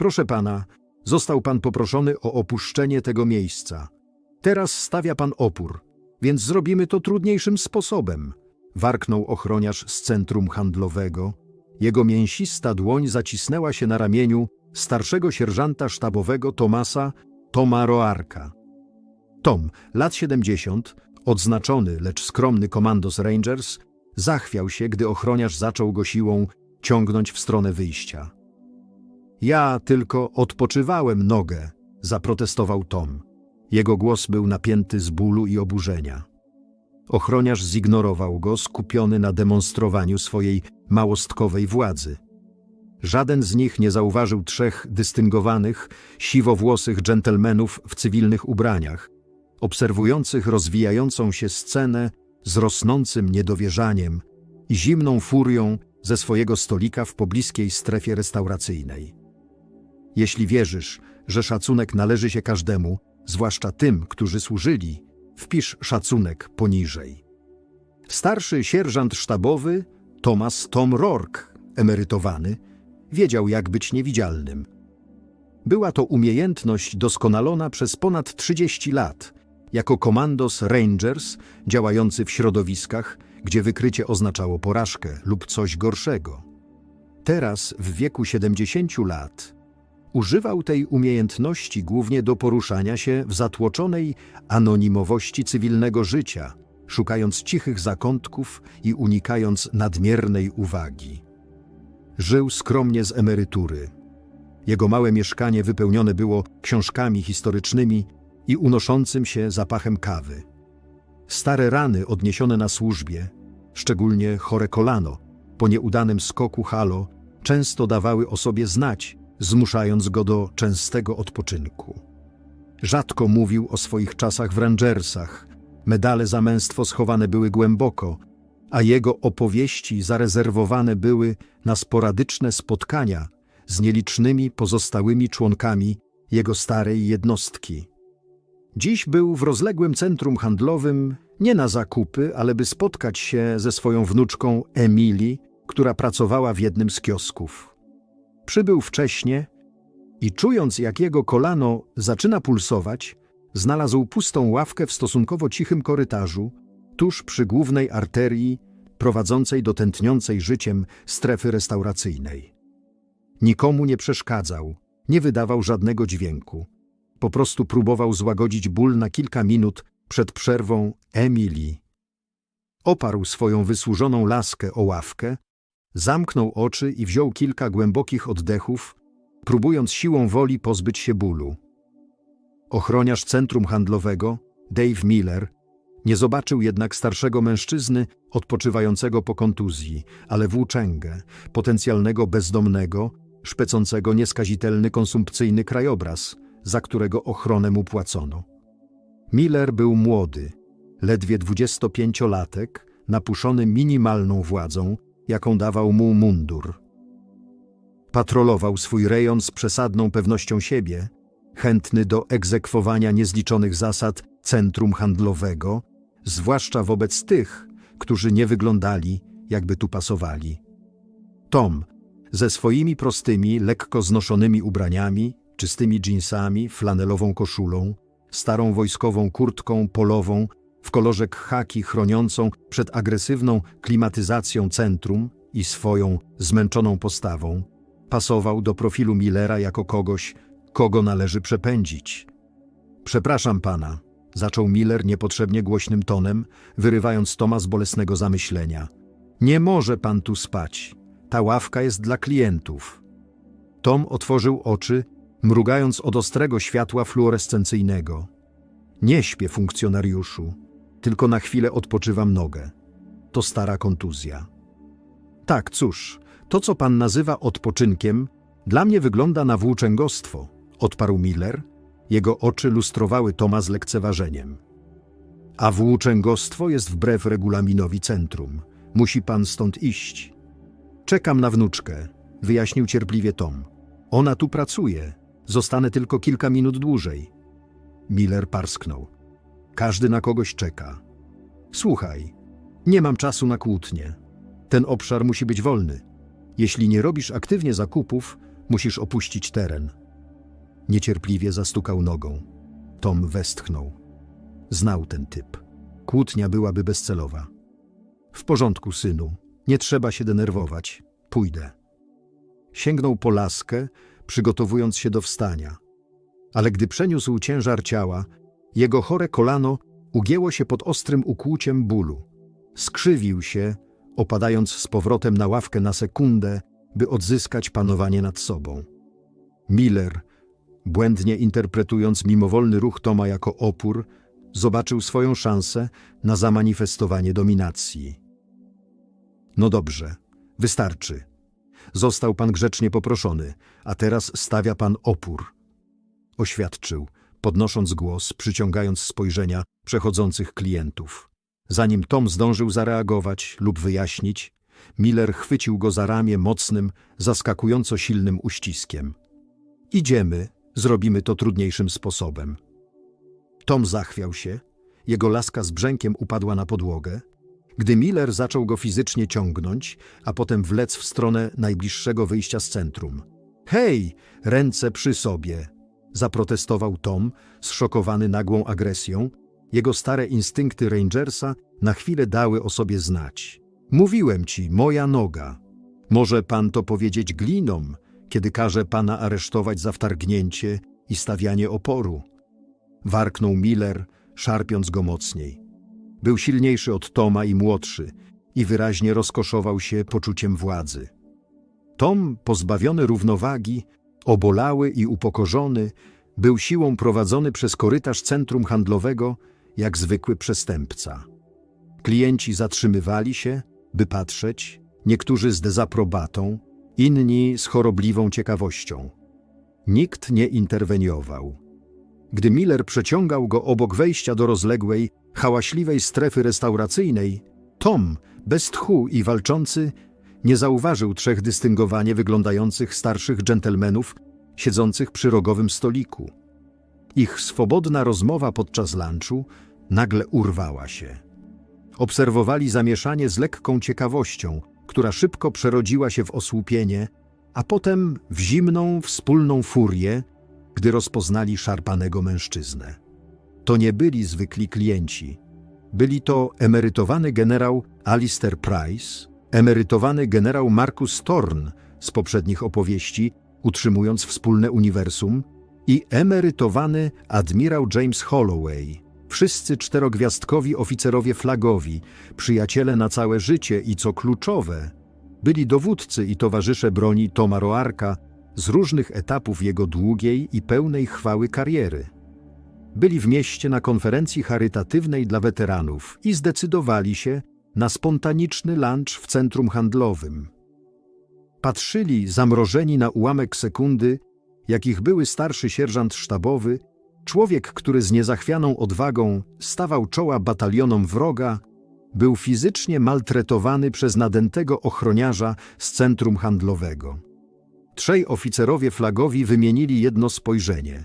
Proszę pana, został pan poproszony o opuszczenie tego miejsca. Teraz stawia pan opór, więc zrobimy to trudniejszym sposobem. Warknął ochroniarz z centrum handlowego. Jego mięsista dłoń zacisnęła się na ramieniu starszego sierżanta sztabowego Tomasa Toma Roarka. Tom, lat 70, odznaczony, lecz skromny komandos Rangers, zachwiał się, gdy ochroniarz zaczął go siłą ciągnąć w stronę wyjścia. Ja tylko odpoczywałem nogę, zaprotestował Tom. Jego głos był napięty z bólu i oburzenia. Ochroniarz zignorował go, skupiony na demonstrowaniu swojej małostkowej władzy. Żaden z nich nie zauważył trzech dystyngowanych, siwowłosych dżentelmenów w cywilnych ubraniach, obserwujących rozwijającą się scenę z rosnącym niedowierzaniem i zimną furią ze swojego stolika w pobliskiej strefie restauracyjnej. Jeśli wierzysz, że szacunek należy się każdemu, zwłaszcza tym, którzy służyli, wpisz szacunek poniżej. Starszy sierżant sztabowy, Thomas Tom Rourke, emerytowany, wiedział jak być niewidzialnym. Była to umiejętność doskonalona przez ponad 30 lat, jako komandos Rangers działający w środowiskach, gdzie wykrycie oznaczało porażkę lub coś gorszego. Teraz, w wieku 70 lat, używał tej umiejętności głównie do poruszania się w zatłoczonej anonimowości cywilnego życia, szukając cichych zakątków i unikając nadmiernej uwagi. Żył skromnie z emerytury. Jego małe mieszkanie wypełnione było książkami historycznymi i unoszącym się zapachem kawy. Stare rany odniesione na służbie, szczególnie chore kolano, po nieudanym skoku halo, często dawały o sobie znać, zmuszając go do częstego odpoczynku. Rzadko mówił o swoich czasach w Rangersach. Medale za męstwo schowane były głęboko, a jego opowieści zarezerwowane były na sporadyczne spotkania z nielicznymi pozostałymi członkami jego starej jednostki. Dziś był w rozległym centrum handlowym nie na zakupy, ale by spotkać się ze swoją wnuczką Emily, która pracowała w jednym z kiosków. Przybył wcześnie i czując, jak jego kolano zaczyna pulsować, znalazł pustą ławkę w stosunkowo cichym korytarzu, tuż przy głównej arterii prowadzącej do tętniącej życiem strefy restauracyjnej. Nikomu nie przeszkadzał, nie wydawał żadnego dźwięku. Po prostu próbował złagodzić ból na kilka minut przed przerwą Emily. Oparł swoją wysłużoną laskę o ławkę, zamknął oczy i wziął kilka głębokich oddechów, próbując siłą woli pozbyć się bólu. Ochroniarz centrum handlowego, Dave Miller, nie zobaczył jednak starszego mężczyzny odpoczywającego po kontuzji, ale włóczęgę, potencjalnego bezdomnego, szpecącego nieskazitelny konsumpcyjny krajobraz, za którego ochronę mu płacono. Miller był młody, ledwie dwudziestopienciolatek, napuszony minimalną władzą, jaką dawał mu mundur. Patrolował swój rejon z przesadną pewnością siebie, chętny do egzekwowania niezliczonych zasad centrum handlowego, zwłaszcza wobec tych, którzy nie wyglądali, jakby tu pasowali. Tom, ze swoimi prostymi, lekko znoszonymi ubraniami, czystymi dżinsami, flanelową koszulą, starą wojskową kurtką polową w kolorze khaki chroniącą przed agresywną klimatyzacją centrum i swoją zmęczoną postawą, pasował do profilu Millera jako kogoś, kogo należy przepędzić. Przepraszam pana, zaczął Miller niepotrzebnie głośnym tonem, wyrywając Toma z bolesnego zamyślenia. Nie może pan tu spać. Ta ławka jest dla klientów. Tom otworzył oczy, mrugając od ostrego światła fluorescencyjnego. Nie śpię, funkcjonariuszu, tylko na chwilę odpoczywam nogę. To stara kontuzja. Tak, cóż, to co pan nazywa odpoczynkiem, dla mnie wygląda na włóczęgostwo, odparł Miller. Jego oczy lustrowały Toma z lekceważeniem. A włóczęgostwo jest wbrew regulaminowi centrum. Musi pan stąd iść. Czekam na wnuczkę, wyjaśnił cierpliwie Tom. Ona tu pracuje. Zostanę tylko kilka minut dłużej. Miller parsknął. Każdy na kogoś czeka. Słuchaj, nie mam czasu na kłótnie. Ten obszar musi być wolny. Jeśli nie robisz aktywnie zakupów, Musisz opuścić teren. Niecierpliwie zastukał nogą. Tom westchnął. Znał ten typ. Kłótnia byłaby bezcelowa. W porządku, synu. Nie trzeba się denerwować. Pójdę. Sięgnął po laskę, przygotowując się do wstania. Ale gdy przeniósł ciężar ciała, jego chore kolano ugięło się pod ostrym ukłuciem bólu. Skrzywił się, opadając z powrotem na ławkę na sekundę, by odzyskać panowanie nad sobą. Miller, błędnie interpretując mimowolny ruch Toma jako opór, zobaczył swoją szansę na zamanifestowanie dominacji. No dobrze, wystarczy. Został pan grzecznie poproszony, a teraz stawia pan opór. Oświadczył, podnosząc głos, przyciągając spojrzenia przechodzących klientów. Zanim Tom zdążył zareagować lub wyjaśnić, Miller chwycił go za ramię mocnym, zaskakująco silnym uściskiem. Idziemy, zrobimy to trudniejszym sposobem. Tom zachwiał się, jego laska z brzękiem upadła na podłogę, gdy Miller zaczął go fizycznie ciągnąć, a potem wlec w stronę najbliższego wyjścia z centrum. Hej, ręce przy sobie! Zaprotestował Tom, zszokowany nagłą agresją. Jego stare instynkty Rangersa na chwilę dały o sobie znać. Mówiłem ci, moja noga. Może pan to powiedzieć glinom, kiedy każe pana aresztować za wtargnięcie i stawianie oporu. Warknął Miller, szarpiąc go mocniej. Był silniejszy od Toma i młodszy i wyraźnie rozkoszował się poczuciem władzy. Tom, pozbawiony równowagi, obolały i upokorzony, był siłą prowadzony przez korytarz centrum handlowego jak zwykły przestępca. Klienci zatrzymywali się, by patrzeć, niektórzy z dezaprobatą, inni z chorobliwą ciekawością. Nikt nie interweniował. Gdy Miller przeciągał go obok wejścia do rozległej, hałaśliwej strefy restauracyjnej, Tom, bez tchu i walczący, nie zauważył trzech dystyngowanie wyglądających starszych dżentelmenów siedzących przy rogowym stoliku. Ich swobodna rozmowa podczas lunchu nagle urwała się. Obserwowali zamieszanie z lekką ciekawością, która szybko przerodziła się w osłupienie, a potem w zimną, wspólną furię, gdy rozpoznali szarpanego mężczyznę. To nie byli zwykli klienci. Byli to emerytowany generał Alistair Price, emerytowany generał Marcus Thorn z poprzednich opowieści, utrzymując wspólne uniwersum, i emerytowany admirał James Holloway. Wszyscy czterogwiazdkowi oficerowie flagowi, przyjaciele na całe życie i co kluczowe, byli dowódcy i towarzysze broni Toma Roarka z różnych etapów jego długiej i pełnej chwały kariery. Byli w mieście na konferencji charytatywnej dla weteranów i zdecydowali się na spontaniczny lunch w centrum handlowym. Patrzyli zamrożeni na ułamek sekundy, jakich były starszy sierżant sztabowy, człowiek, który z niezachwianą odwagą stawał czoła batalionom wroga, był fizycznie maltretowany przez nadętego ochroniarza z centrum handlowego. Trzej oficerowie flagowi wymienili jedno spojrzenie.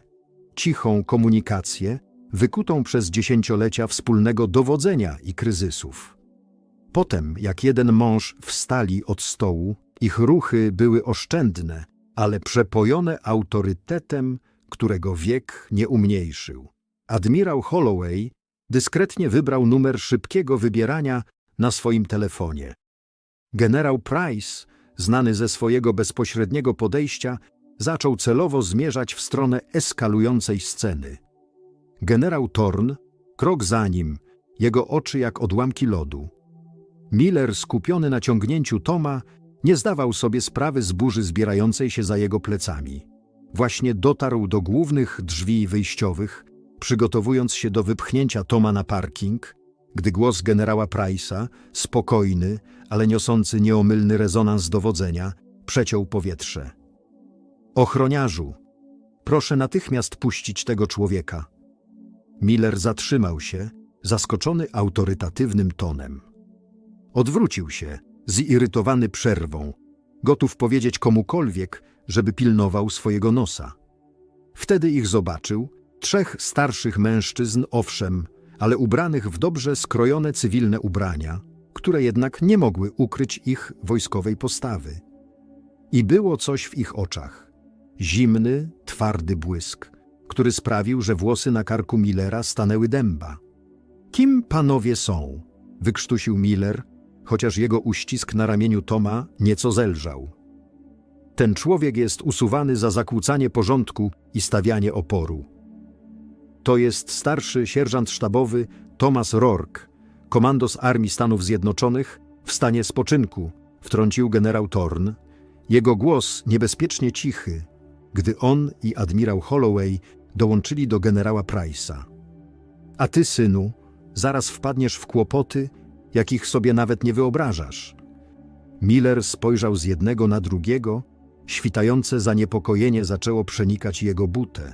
Cichą komunikację, wykutą przez dziesięciolecia wspólnego dowodzenia i kryzysów. Potem, jak jeden mąż wstali od stołu, ich ruchy były oszczędne, ale przepojone autorytetem, którego wiek nie umniejszył. Admirał Holloway dyskretnie wybrał numer szybkiego wybierania na swoim telefonie. Generał Price, znany ze swojego bezpośredniego podejścia, zaczął celowo zmierzać w stronę eskalującej sceny. Generał Thorn, krok za nim, jego oczy jak odłamki lodu. Miller, skupiony na ciągnięciu Toma, nie zdawał sobie sprawy z burzy zbierającej się za jego plecami. Właśnie dotarł do głównych drzwi wyjściowych, przygotowując się do wypchnięcia Toma na parking, gdy głos generała Price'a, spokojny, ale niosący nieomylny rezonans dowodzenia, przeciął powietrze. Ochroniarzu, proszę natychmiast puścić tego człowieka. Miller zatrzymał się, zaskoczony autorytatywnym tonem. Odwrócił się, zirytowany przerwą, gotów powiedzieć komukolwiek, żeby pilnował swojego nosa. Wtedy ich zobaczył, trzech starszych mężczyzn, owszem, ale ubranych w dobrze skrojone cywilne ubrania, które jednak nie mogły ukryć ich wojskowej postawy. I było coś w ich oczach, Zimny, twardy błysk, który sprawił, że włosy na karku Millera stanęły dęba. Kim panowie są? wykrztusił Miller, chociaż jego uścisk na ramieniu Toma nieco zelżał. Ten człowiek jest usuwany za zakłócanie porządku i stawianie oporu. To jest starszy sierżant sztabowy Thomas Rourke, komandos Armii Stanów Zjednoczonych w stanie spoczynku, wtrącił generał Thorn. Jego głos niebezpiecznie cichy, gdy on i admirał Holloway dołączyli do generała Price'a. A ty, synu, zaraz wpadniesz w kłopoty, jakich sobie nawet nie wyobrażasz. Miller spojrzał z jednego na drugiego, świtające zaniepokojenie zaczęło przenikać jego butę.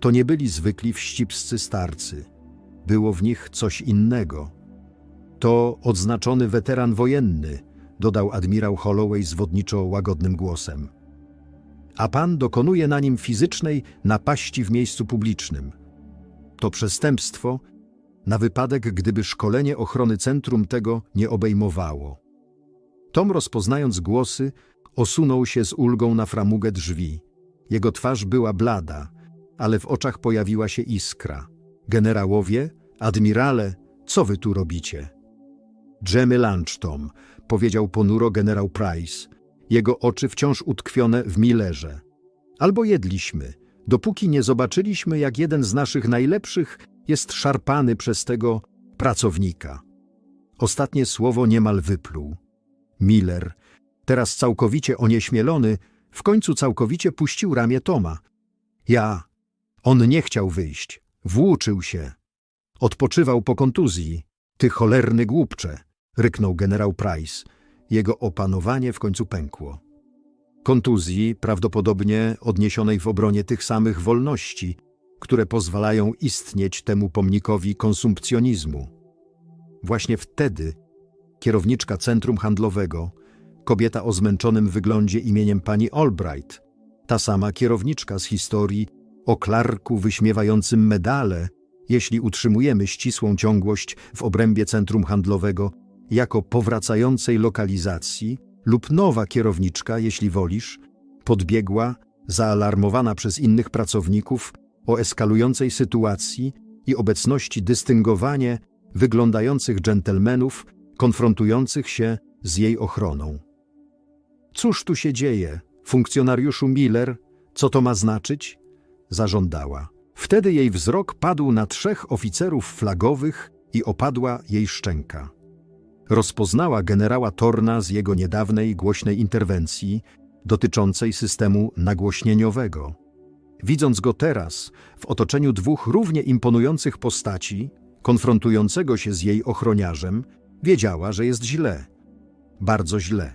To nie byli zwykli wścibscy starcy. Było w nich coś innego. To odznaczony weteran wojenny, dodał admirał Holloway zwodniczo łagodnym głosem. A pan dokonuje na nim fizycznej napaści w miejscu publicznym. To przestępstwo, na wypadek, gdyby szkolenie ochrony centrum tego nie obejmowało. Tom, rozpoznając głosy, osunął się z ulgą na framugę drzwi. Jego twarz była blada, ale w oczach pojawiła się iskra. Generałowie, admirale, co wy tu robicie? Dżemy lunch, Tom, powiedział ponuro generał Price, jego oczy wciąż utkwione w Millerze. Albo jedliśmy, dopóki nie zobaczyliśmy, jak jeden z naszych najlepszych jest szarpany przez tego pracownika. Ostatnie słowo niemal wypluł. Miller, teraz całkowicie onieśmielony, w końcu całkowicie puścił ramię Toma. Ja. On nie chciał wyjść. Włóczył się. Odpoczywał po kontuzji. Ty cholerny głupcze, ryknął generał Price. Jego opanowanie w końcu pękło. Kontuzji, prawdopodobnie odniesionej w obronie tych samych wolności, które pozwalają istnieć temu pomnikowi konsumpcjonizmu. Właśnie wtedy kierowniczka centrum handlowego, kobieta o zmęczonym wyglądzie imieniem pani Albright, ta sama kierowniczka z historii o klarku wyśmiewającym medale, jeśli utrzymujemy ścisłą ciągłość w obrębie centrum handlowego jako powracającej lokalizacji lub nowa kierowniczka, jeśli wolisz, podbiegła, zaalarmowana przez innych pracowników o eskalującej sytuacji i obecności dystyngowanie wyglądających dżentelmenów konfrontujących się z jej ochroną. Cóż tu się dzieje, funkcjonariuszu Miller? Co to ma znaczyć? Zażądała. Wtedy jej wzrok padł na trzech oficerów flagowych i opadła jej szczęka. Rozpoznała generała Torna z jego niedawnej głośnej interwencji dotyczącej systemu nagłośnieniowego. Widząc go teraz, w otoczeniu dwóch równie imponujących postaci, konfrontującego się z jej ochroniarzem, wiedziała, że jest źle. Bardzo źle.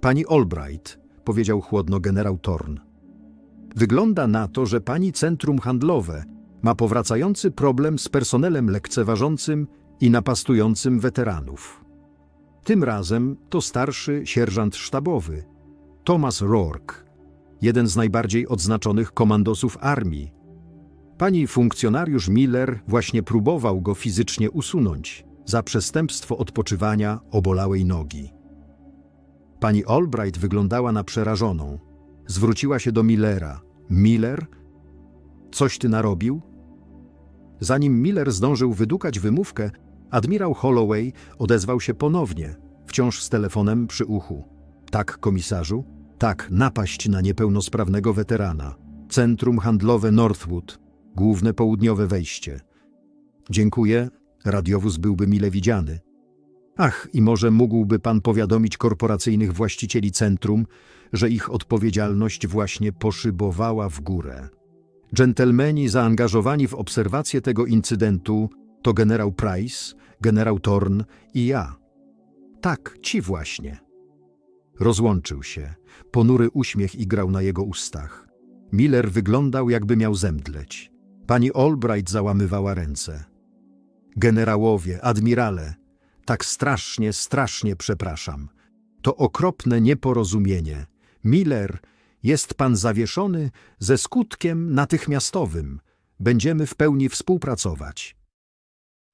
Pani Albright, powiedział chłodno generał Thorn. Wygląda na to, że pani centrum handlowe ma powracający problem z personelem lekceważącym i napastującym weteranów. Tym razem to starszy sierżant sztabowy, Thomas Rourke, jeden z najbardziej odznaczonych komandosów armii. Pani funkcjonariusz Miller właśnie próbował go fizycznie usunąć za przestępstwo odpoczywania obolałej nogi. Pani Albright wyglądała na przerażoną. Zwróciła się do Millera. Miller? Coś ty narobił? Zanim Miller zdążył wydukać wymówkę, admirał Holloway odezwał się ponownie, wciąż z telefonem przy uchu. Tak, komisarzu? Tak, napaść na niepełnosprawnego weterana. Centrum handlowe Northwood, główne południowe wejście. Dziękuję, radiowóz byłby mile widziany. Ach, i może mógłby pan powiadomić korporacyjnych właścicieli centrum, że ich odpowiedzialność właśnie poszybowała w górę. Dżentelmeni zaangażowani w obserwację tego incydentu to generał Price, generał Thorn i ja. Tak, ci właśnie. Rozłączył się. Ponury uśmiech igrał na jego ustach. Miller wyglądał, jakby miał zemdleć. Pani Albright załamywała ręce. Generałowie, admirale, tak strasznie, strasznie przepraszam. To okropne nieporozumienie. Miller, jest pan zawieszony ze skutkiem natychmiastowym. Będziemy w pełni współpracować.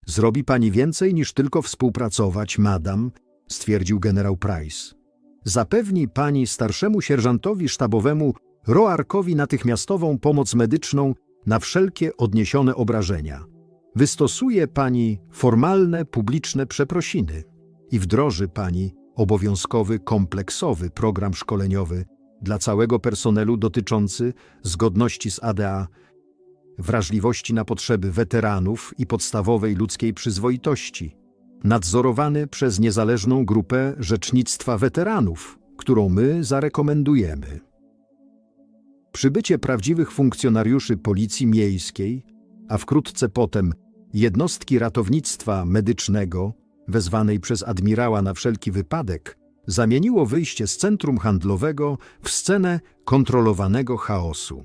Zrobi pani więcej niż tylko współpracować, madam, stwierdził generał Price. Zapewni pani starszemu sierżantowi sztabowemu Roarkowi natychmiastową pomoc medyczną na wszelkie odniesione obrażenia. Wystosuje pani formalne, publiczne przeprosiny i wdroży pani obowiązkowy, kompleksowy program szkoleniowy dla całego personelu dotyczący zgodności z ADA, wrażliwości na potrzeby weteranów i podstawowej ludzkiej przyzwoitości, nadzorowany przez niezależną grupę rzecznictwa weteranów, którą my zarekomendujemy. Przybycie prawdziwych funkcjonariuszy Policji Miejskiej, a wkrótce potem jednostki ratownictwa medycznego, wezwanej przez admirała na wszelki wypadek, zamieniło wyjście z centrum handlowego w scenę kontrolowanego chaosu.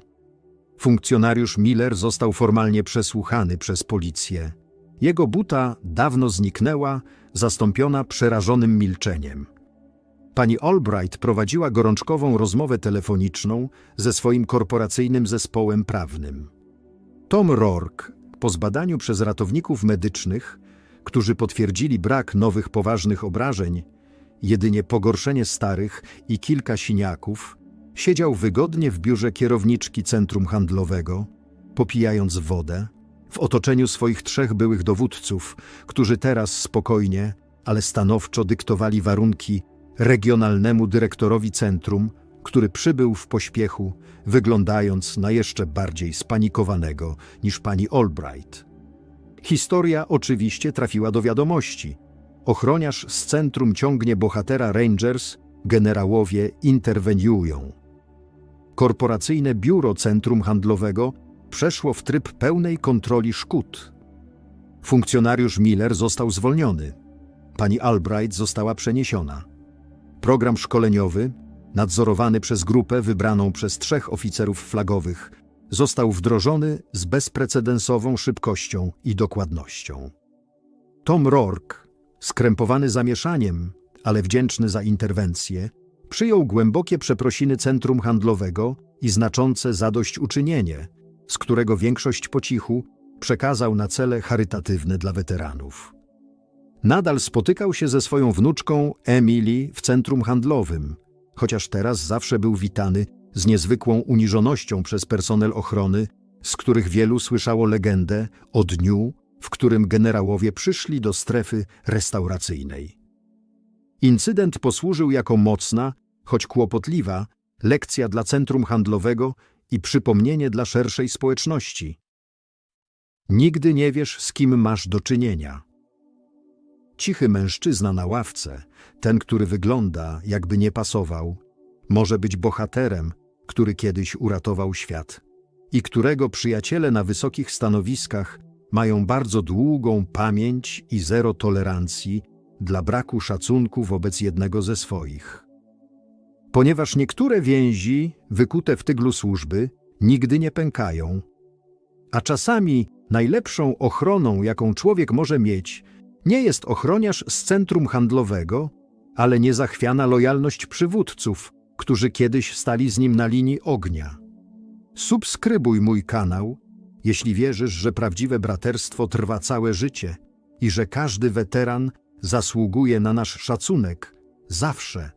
Funkcjonariusz Miller został formalnie przesłuchany przez policję. Jego buta dawno zniknęła, zastąpiona przerażonym milczeniem. Pani Albright prowadziła gorączkową rozmowę telefoniczną ze swoim korporacyjnym zespołem prawnym. Tom Rourke, po zbadaniu przez ratowników medycznych, którzy potwierdzili brak nowych poważnych obrażeń, jedynie pogorszenie starych i kilka siniaków, siedział wygodnie w biurze kierowniczki centrum handlowego, popijając wodę, w otoczeniu swoich trzech byłych dowódców, którzy teraz spokojnie, ale stanowczo dyktowali warunki regionalnemu dyrektorowi centrum, który przybył w pośpiechu, wyglądając na jeszcze bardziej spanikowanego niż pani Albright. Historia oczywiście trafiła do wiadomości. Ochroniarz z centrum ciągnie bohatera Rangers, generałowie interweniują. Korporacyjne biuro centrum handlowego przeszło w tryb pełnej kontroli szkód. Funkcjonariusz Miller został zwolniony. Pani Albright została przeniesiona. Program szkoleniowy, nadzorowany przez grupę wybraną przez trzech oficerów flagowych, został wdrożony z bezprecedensową szybkością i dokładnością. Tom Rourke, skrępowany zamieszaniem, ale wdzięczny za interwencję, przyjął głębokie przeprosiny centrum handlowego i znaczące zadośćuczynienie, z którego większość po cichu przekazał na cele charytatywne dla weteranów. Nadal spotykał się ze swoją wnuczką Emily w centrum handlowym, chociaż teraz zawsze był witany z niezwykłą uniżonością przez personel ochrony, z których wielu słyszało legendę o dniu, w którym generałowie przyszli do strefy restauracyjnej. Incydent posłużył jako mocna, choć kłopotliwa, lekcja dla centrum handlowego i przypomnienie dla szerszej społeczności. Nigdy nie wiesz, z kim masz do czynienia. Cichy mężczyzna na ławce, ten, który wygląda, jakby nie pasował, może być bohaterem, który kiedyś uratował świat i którego przyjaciele na wysokich stanowiskach mają bardzo długą pamięć i zero tolerancji dla braku szacunku wobec jednego ze swoich. Ponieważ niektóre więzi, wykute w tyglu służby, nigdy nie pękają, a czasami najlepszą ochroną, jaką człowiek może mieć, nie jest ochroniarz z centrum handlowego, ale niezachwiana lojalność przywódców, którzy kiedyś stali z nim na linii ognia. Subskrybuj mój kanał, jeśli wierzysz, że prawdziwe braterstwo trwa całe życie i że każdy weteran zasługuje na nasz szacunek zawsze